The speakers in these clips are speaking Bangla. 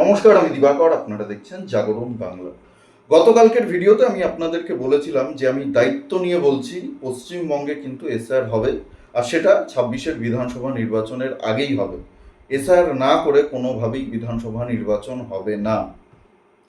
নমস্কার, আমি দিবাকর, আপনারা দেখছেন জাগরণ বাংলা। গতকালকের ভিডিওতে আমি আপনাদেরকে বলেছিলাম যে আমি দায়িত্ব নিয়ে বলছি, পশ্চিমবঙ্গে কিন্তু এসআর হবে, আর সেটা ছাব্বিশের বিধানসভা নির্বাচনের আগেই হবে। এসআর না করে কোনোভাবেই বিধানসভা নির্বাচন হবে না।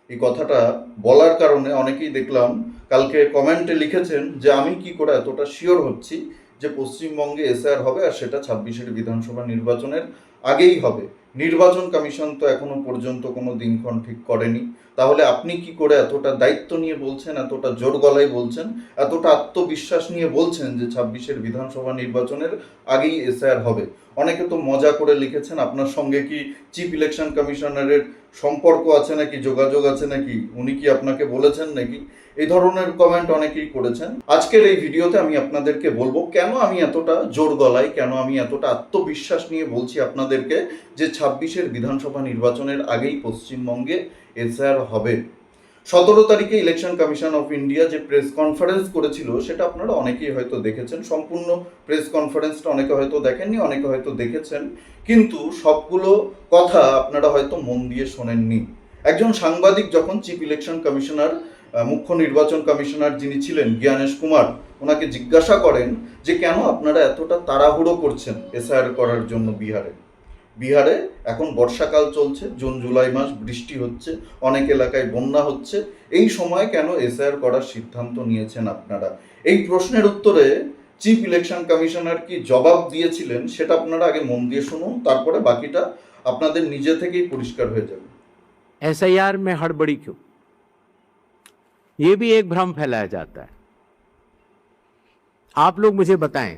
এই কথাটা বলার কারণে অনেকেই দেখলাম, কালকে কমেন্টে লিখেছেন যে আমি কি করে এতটা শিওর হচ্ছি যে পশ্চিমবঙ্গে এসআর হবে আর সেটা ছাব্বিশের বিধানসভা নির্বাচনের আগেই হবে। নির্বাচন কমিশন তো এখনও পর্যন্ত কোনো দিনক্ষণ ঠিক করেনি। তাহলে আপনি কি করে এতটা দায়িত্ব নিয়ে বলছেন, এতটা জোর গলায় বলছেন, এতটা আত্মবিশ্বাস নিয়ে বলছেন যে ছাব্বিশের বিধানসভা নির্বাচনের আগেই এসআর হবে? অনেকে তো মজা করে লিখেছেন, আপনার সঙ্গে কি চিফ ইলেকশন কমিশনারের সম্পর্ক আছে নাকি, যোগাযোগ আছে নাকি, উনি কি আপনাকে বলেছেন নাকি? এই ধরনের কমেন্ট অনেকেই করেছেন। আজকের এই ভিডিওতে আমি আপনাদেরকে বলব, কেন আমি এতটা জোর গলায়, কেন আমি এতটা আত্মবিশ্বাস নিয়ে বলছি আপনাদেরকে যে ছাব্বিশের বিধানসভা নির্বাচনের আগেই পশ্চিমবঙ্গে এসআর হবে। সতেরো তারিখে ইলেকশন কমিশন অফ ইন্ডিয়া যে প্রেস কনফারেন্স করেছিল, সেটা আপনারা অনেকেই হয়তো দেখেছেন। সম্পূর্ণ প্রেস কনফারেন্সটা অনেকে হয়তো দেখেননি, অনেকে হয়তো দেখেছেন। কিন্তু সবগুলো কথা আপনারা হয়তো মন দিয়ে শোনেননি। একজন সাংবাদিক যখন চিফ ইলেকশন কমিশনার মুখ্য নির্বাচন কমিশনার যিনি ছিলেন, জ্ঞানেশ কুমার, ওনাকে জিজ্ঞাসা করেন যে কেন আপনারা এতটা তাড়াহুড়ো করছেন এসআইআর করার জন্য বিহারে? বিহারে এখন বর্ষাকাল চলছে জুন জুলাই মাস বৃষ্টি হচ্ছে অনেক এলাকায় বন্যা হচ্ছে এই সময় কেন এসআইআর করার সিদ্ধান্ত নিয়েছেন আপনারা এই প্রশ্নের উত্তরে চিফ ইলেকশন কমিশনার কি জবাব দিয়েছিলেন সেটা আপনারা আগে মন দিয়ে শুনুন তারপরে বাকিটা আপনাদের নিজে থেকেই পরিষ্কার হয়ে যাবে एस में हड़बड़ी क्यों ये भी एक भ्रम फैलाया जाता है आप लोग मुझे बताएं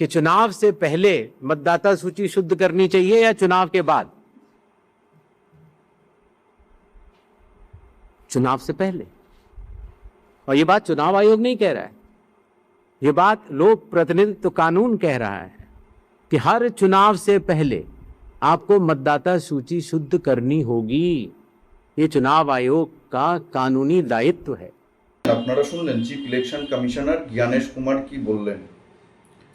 कि चुनाव से पहले मतदाता सूची शुद्ध करनी चाहिए या चुनाव के बाद चुनाव से पहले और ये बात चुनाव आयोग नहीं कह रहा है ये बात लोक प्रतिनिधित्व कानून कह रहा है कि हर चुनाव से पहले आपको मतदाता सूची शुद्ध करनी होगी ये चुनाव आयोग का कानूनी दायित्व है আপনারা শুনলেন chief election commissioner Gyanesh Kumar কি বললেন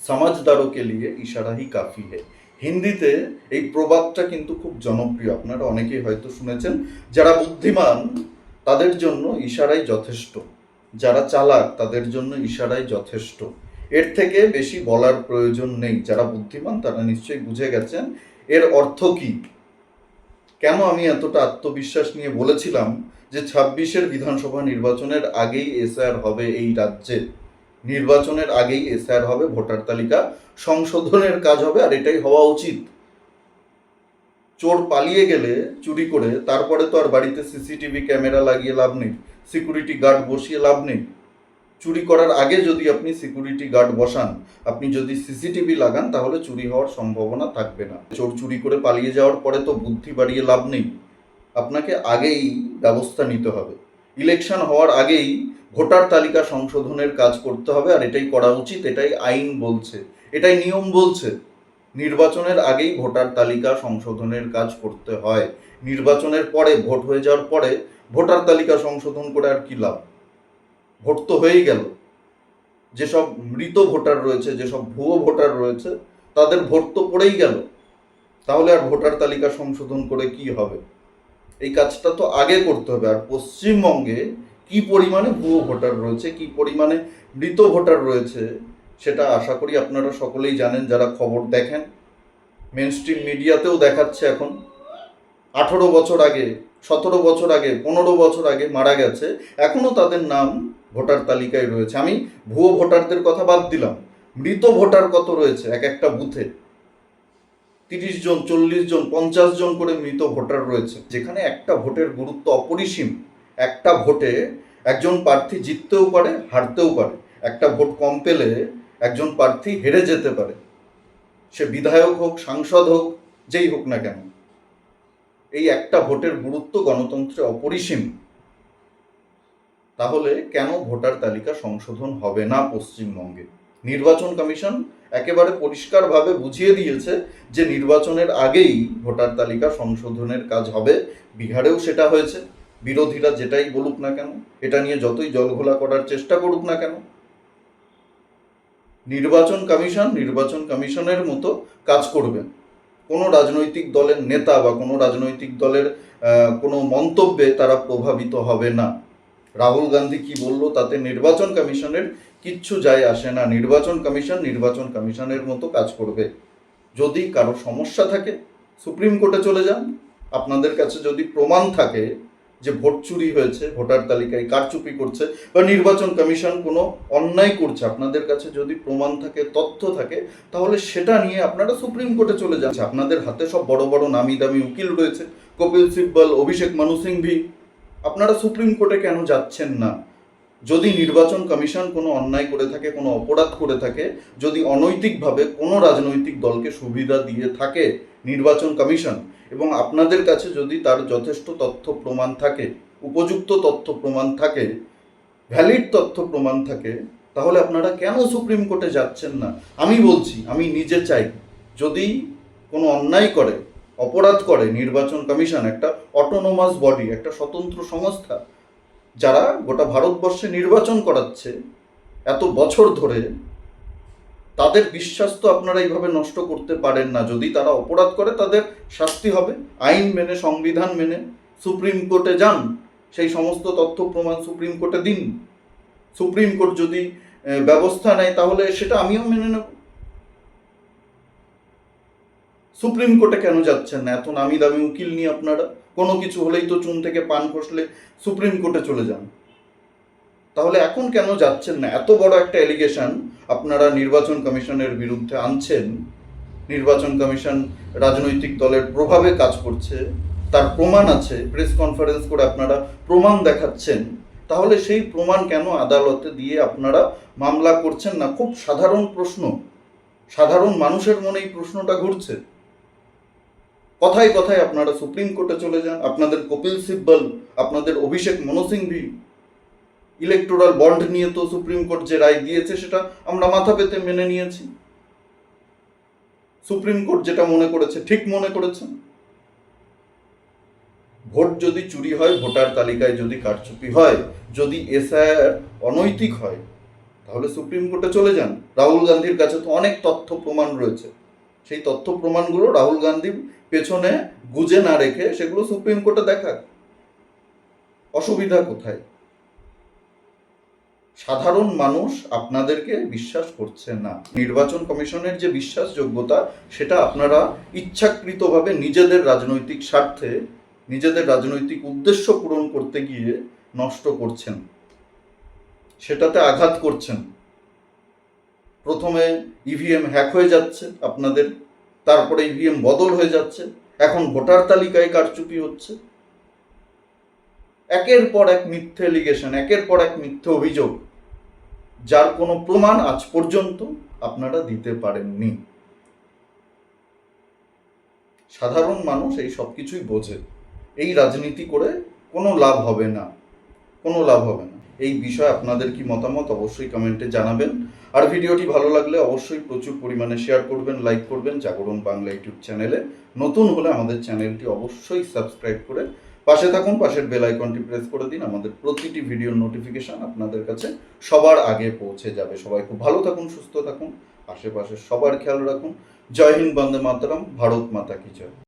সমাজদারো কে লিয়ে ইশারা হি কাফি হে। হিন্দিতে এই প্রবাদটা কিন্তু খুব জনপ্রিয়। আপনারা অনেকেই হয়তো শুনেছেন, যারা বুদ্ধিমান, তাদের জন্য ইশারাই যথেষ্ট। যারা চালাক, তাদের জন্য ইশারাই যথেষ্ট। এর থেকে বেশি বলার প্রয়োজন নেই। যারা বুদ্ধিমান, তারা নিশ্চয়ই বুঝে গেছেন, এর অর্থ কি? কেন আমি এতটা আত্মবিশ্বাস নিয়ে বলেছিলাম যে ছাব্বিশের বিধানসভা নির্বাচনের আগেই এসআর হবে এই রাজ্যে? নির্বাচনের আগেই এসআর হবে, ভোটার তালিকা, সংশোধনের কাজ হবে, আর এটাই হওয়া উচিত। চোর পালিয়ে গেলে, চুরি করে, তারপরে তো আর বাড়িতে সিসিটিভি ক্যামেরা লাগিয়ে লাভ নেই, সিকিউরিটি গার্ড বসিয়ে লাভ নেই। চুরি করার আগে যদি আপনি সিকিউরিটি গার্ড বসান, আপনি যদি সিসিটিভি লাগান, তাহলে চুরি হওয়ার সম্ভাবনা থাকবে না। চোর চুরি করে পালিয়ে যাওয়ার পরে তো বুদ্ধি বাড়িয়ে লাভ নেই। আপনাকে আগেই ব্যবস্থা নিতে হবে। ইলেকশন হওয়ার আগেই ভোটার তালিকা সংশোধনের কাজ করতে হবে আর এটাই করা উচিত, এটাই আইন বলছে, এটাই নিয়ম বলছে। নির্বাচনের আগেই ভোটার তালিকা সংশোধনের কাজ করতে হয়। নির্বাচনের পরে, ভোট হয়ে যাওয়ার পরে ভোটার তালিকা সংশোধন করে আর কি লাভ? ভোট তো হয়েই গেল। যেসব মৃত ভোটার রয়েছে, যেসব ভুয়ো ভোটার রয়েছে, তাদের ভোট তো পড়েই গেল। তাহলে আর ভোটার তালিকা সংশোধন করে কি হবে? এই কাজটা তো আগে করতে হবে। আর পশ্চিমবঙ্গে কি পরিমাণে ভুয়ো ভোটার রয়েছে, কি পরিমাণে মৃত ভোটার রয়েছে, সেটা আশা করি আপনারা সকলেই জানেন, যারা খবর দেখেন। মেন স্ট্রিম মিডিয়াতেও দেখাচ্ছে এখন। আঠেরো বছর আগে, সতেরো বছর আগে, পনেরো বছর আগে মারা গেছে এখনও তাদের নাম ভোটার তালিকায় রয়েছে। আমি ভুয়ো ভোটারদের কথা বাদ দিলাম। মৃত ভোটার কত রয়েছে এক একটা বুথে? তিরিশ জন, চল্লিশ জন, পঞ্চাশ জন করে মৃত ভোটার রয়েছে। যেখানে একটা ভোটের গুরুত্ব অপরিসীম। একটা ভোটে একজন প্রার্থী জিততেও পারে, হারতেও পারে। একটা ভোট কম পেলে একজন প্রার্থী হেরে যেতে পারে। সে বিধায়ক হোক, সাংসদ হোক, যেই হোক না কেন। এই একটা ভোটের গুরুত্ব গণতন্ত্রে অপরিসীম। তাহলে কেন ভোটার তালিকা সংশোধন হবে না পশ্চিমবঙ্গে? নির্বাচন কমিশন একেবারে পরিষ্কারভাবে বুঝিয়ে দিয়েছে যে নির্বাচনের আগেই ভোটার তালিকা সংশোধনের কাজ হবে। বিহারেও সেটা হয়েছে। বিরোধীরা যেটাই বলুক না কেন, এটা নিয়ে যতই জলঘোলা করার চেষ্টা করুক না কেন, নির্বাচন কমিশন নির্বাচন কমিশনের মতো কাজ করবেন কোনো রাজনৈতিক দলের নেতা বা কোনো রাজনৈতিক দলের কোনো মন্তব্যে তারা প্রভাবিত হবে না। রাহুল গান্ধী কি বলল তাতে নির্বাচন কমিশনের কিচ্ছু যায় আসে না। নির্বাচন কমিশন নির্বাচন কমিশনের মতো কাজ করবে। যদি কারও সমস্যা থাকে, সুপ্রিম কোর্টে চলে যান। আপনাদের কাছে যদি প্রমাণ থাকে যে ভোট চুরি হয়েছে, ভোটার তালিকায় কারচুপি করছে বা নির্বাচন কমিশন কোনো অন্যায় করছে, আপনাদের কাছে যদি প্রমাণ থাকে, তথ্য থাকে, তাহলে সেটা নিয়ে আপনারা সুপ্রিম কোর্টে চলে যাচ্ছে আপনাদের হাতে সব বড় বড় নামি দামি উকিল রয়েছে। কপিল সিব্বল, অভিষেক মানু সিংভি, আপনারা সুপ্রিম কোর্টে কেন যাচ্ছেন না? যদি নির্বাচন কমিশন কোনো অন্যায় করে থাকে, কোনো অপরাধ করে থাকে, যদি অনৈতিকভাবে কোনো রাজনৈতিক দলকে সুবিধা দিয়ে থাকে নির্বাচন কমিশন, এবং আপনাদের কাছে যদি তার যথেষ্ট তথ্য প্রমাণ থাকে, উপযুক্ত তথ্য প্রমাণ থাকে ভ্যালিড তথ্য প্রমাণ থাকে, তাহলে আপনারা কেন সুপ্রিম কোর্টে যাচ্ছেন না? আমি বলছি, আমি নিজে চাই, যদি কোনো অন্যায় করে, অপরাধ করে নির্বাচন কমিশন, একটা অটোনোমাস বডি একটা স্বতন্ত্র সংস্থা যারা গোটা ভারতবর্ষে নির্বাচন করাচ্ছে এত বছর ধরে, তাদের বিশ্বাস তো আপনারা এইভাবে নষ্ট করতে পারেন না। যদি তারা অপরাধ করে, তাদের শাস্তি হবে। আইন মেনে, সংবিধান মেনে সুপ্রিম কোর্টে যান। সেই সমস্ত তথ্য প্রমাণ সুপ্রিম কোর্টে দিন। সুপ্রিম কোর্ট যদি ব্যবস্থা নেয়, তাহলে সেটা আমিও মেনে নেব। সুপ্রিম কোর্টে কেন যাচ্ছেন না? এত নামি দামি উকিল নিয়ে আপনারা? কোনো কিছু হলেই তো চুন থেকে পান খসলে সুপ্রিম কোর্টে চলে যান। তাহলে এখন কেন যাচ্ছেন না? এত বড় একটা এলিগেশন আপনারা নির্বাচন কমিশনের বিরুদ্ধে আনছেন। নির্বাচন কমিশন রাজনৈতিক দলের প্রভাবে কাজ করছে, তার প্রমাণ আছে প্রেস কনফারেন্স করে আপনারা প্রমাণ দেখাচ্ছেন। তাহলে সেই প্রমাণ কেন আদালতে দিয়ে আপনারা মামলা করছেন না? খুব সাধারণ প্রশ্ন। সাধারণ মানুষের মনে এই প্রশ্নটা ঘুরছে। কথায় কথায় আপনারা সুপ্রিম কোর্টে চলে যান, আপনাদের কপিল সিব্বল, আপনাদের অভিষেক মনু সিংভি ইলেকটোরাল বন্ড নিয়ে তো সুপ্রিম কোর্ট যে রায় দিয়েছে সেটা আমরা মাথা পেতে মেনে নিয়েছি। সুপ্রিম কোর্ট যেটা মনে করেছে, ঠিক মনে করেছেন ভোট যদি চুরি হয়, ভোটার তালিকায় যদি কারচুপি হয়, যদি এসআইআর অনৈতিক হয়, তাহলে সুপ্রিম কোর্টে চলে যান। রাহুল গান্ধীর কাছে তো অনেক তথ্য প্রমাণ রয়েছে। সেই তথ্য প্রমাণগুলো রাহুল গান্ধীর পেছনে গুজে না রেখে সেগুলো সুপ্রিম কোর্টে দেখাক। অসুবিধা কোথায়? সাধারণ মানুষ আপনাদেরকে বিশ্বাস করছে না। নির্বাচন কমিশনের যে বিশ্বাসযোগ্যতা, সেটা আপনারা ইচ্ছাকৃতভাবে নিজেদের রাজনৈতিক স্বার্থে, নিজেদের রাজনৈতিক উদ্দেশ্য পূরণ করতে গিয়ে নষ্ট করছেন। সেটাতে আঘাত করছেন। প্রথমে ইভিএম হ্যাক হয়ে যাচ্ছে আপনাদের। তারপরে ইভিএম বদল হয়ে যাচ্ছে। এখন ভোটার তালিকায় কারচুপি হচ্ছে। একের পর এক মিথ্যে এলিগেশন একের পর এক মিথ্যে অভিযোগ। যার কোনো প্রমাণ আজ পর্যন্ত আপনারা দিতে পারেননি। সাধারণ মানুষ এই সব কিছুই বোঝে। এই রাজনীতি করে কোনো লাভ হবে না। কোনো লাভ হবে না। এই বিষয়ে আপনাদের কি মতামত অবশ্যই কমেন্টে জানাবেন। আর ভিডিওটি ভালো লাগলে অবশ্যই প্রচুর পরিমাণে শেয়ার করবেন লাইক করবেন জাগরণ বাংলা ইউটিউব চ্যানেলে নতুন হলে আমাদের চ্যানেলটি অবশ্যই সাবস্ক্রাইব করে পাশে থাকুন, পাশের বেল আইকনটি প্রেস করে দিন, আমাদের প্রতিটি ভিডিওর নোটিফিকেশন আপনাদের কাছে সবার আগে পৌঁছে যাবে। সবাই খুব ভালো থাকুন, সুস্থ থাকুন, আশেপাশে সবার খেয়াল রাখুন। জয় হিন্দ, বন্দে মাতরম, ভারত মাতা কি জয়।